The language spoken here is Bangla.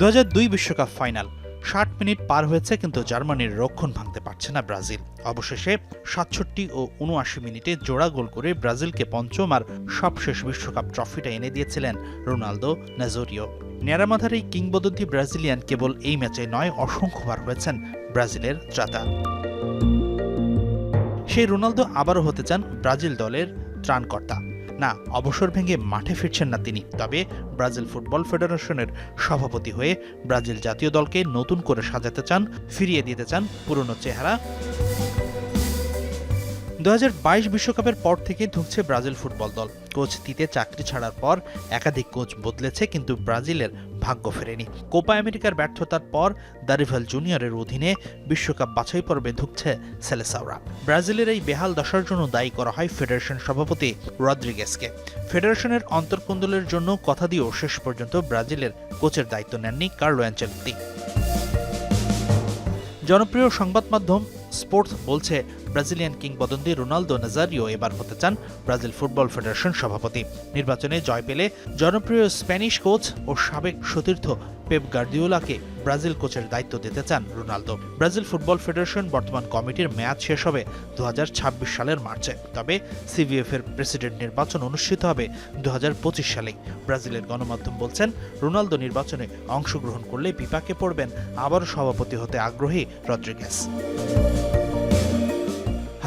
দু বিশ্বকাপ ফাইনাল। ষাট মিনিট পার হয়েছে, কিন্তু জার্মানির রক্ষণ ভাঙতে পারছে না ব্রাজিল। অবশেষে সাতষট্টি ও উনআশি মিনিটে জোড়া গোল করে ব্রাজিলকে পঞ্চম আর সবশেষ বিশ্বকাপ ট্রফিটা এনে দিয়েছিলেন রোনালদো নাজোরিও। ন্যাড়ামাথার এই কিংবদন্তি ব্রাজিলিয়ান কেবল এই ম্যাচে নয়, অসংখ্যবার হয়েছেন ব্রাজিলের ত্রাতা। সেই রোনালদো আবারও হতে চান ব্রাজিল দলের ত্রাণকর্তা। না, অবসর ভেঙে মাঠে ফিরছেন না তিনি। তবে ব্রাজিল ফুটবল ফেডারেশনের সভাপতি হয়ে ব্রাজিল জাতীয় দলকে নতুন করে সাজাতে চান, ফিরিয়ে দিতে চান পুরনো চেহারা। দু বিশ্বকাপের পর থেকে ধুঁকছে ব্রাজিল ফুটবল দল। কোচ তিতে চাকরি ছাড়ার পর একাধিক কোচ বদলেছে, কিন্তু ব্রাজিলের ভাগ্য ফেরেনি। কোপা আমেরিকার ব্যর্থতার পর দারিভাল জুনিয়রের অধীনে বিশ্বকাপ বাছাই পর্বে ধুঁকছে সেলেসাওরা। ব্রাজিলের এই বেহাল দশার জন্য দায়ী করা হয় ফেডারেশন সভাপতি রদ্রিগেসকে ফেডারেশনের অন্তর্কুন্দলের জন্য কথা দিয়েও শেষ পর্যন্ত ব্রাজিলের কোচের দায়িত্ব নেননি কার্লো অ্যাঞ্চেলতি জনপ্রিয় সংবাদ মাধ্যম স্পোর্টস বলছে, ব্রাজিলিয়ান কিংবদন্তি রোনালদো নাজারিও এবার হতে চান ব্রাজিল ফুটবল ফেডারেশন সভাপতি। নির্বাচনে জয় পেলে জনপ্রিয় স্প্যানিশ কোচ ও সাবেক সতীর্থ পেপ গার্দিওলাকে ব্রাজিল কোচের দায়িত্ব দিতে চান রোনালদো। ব্রাজিল ফুটবল ফেডারেশন বর্তমান কমিটির মেয়াদ শেষ হবে দু হাজার ছাব্বিশ সালের মার্চে। তবে সিভিএফ এর প্রেসিডেন্ট নির্বাচন অনুষ্ঠিত হবে দু সালেই। ব্রাজিলের গণমাধ্যম বলছেন, রোনালদো নির্বাচনে অংশগ্রহণ করলে বিপাকে পড়বেন, আবারও সভাপতি হতে আগ্রহী রদ্রিগেস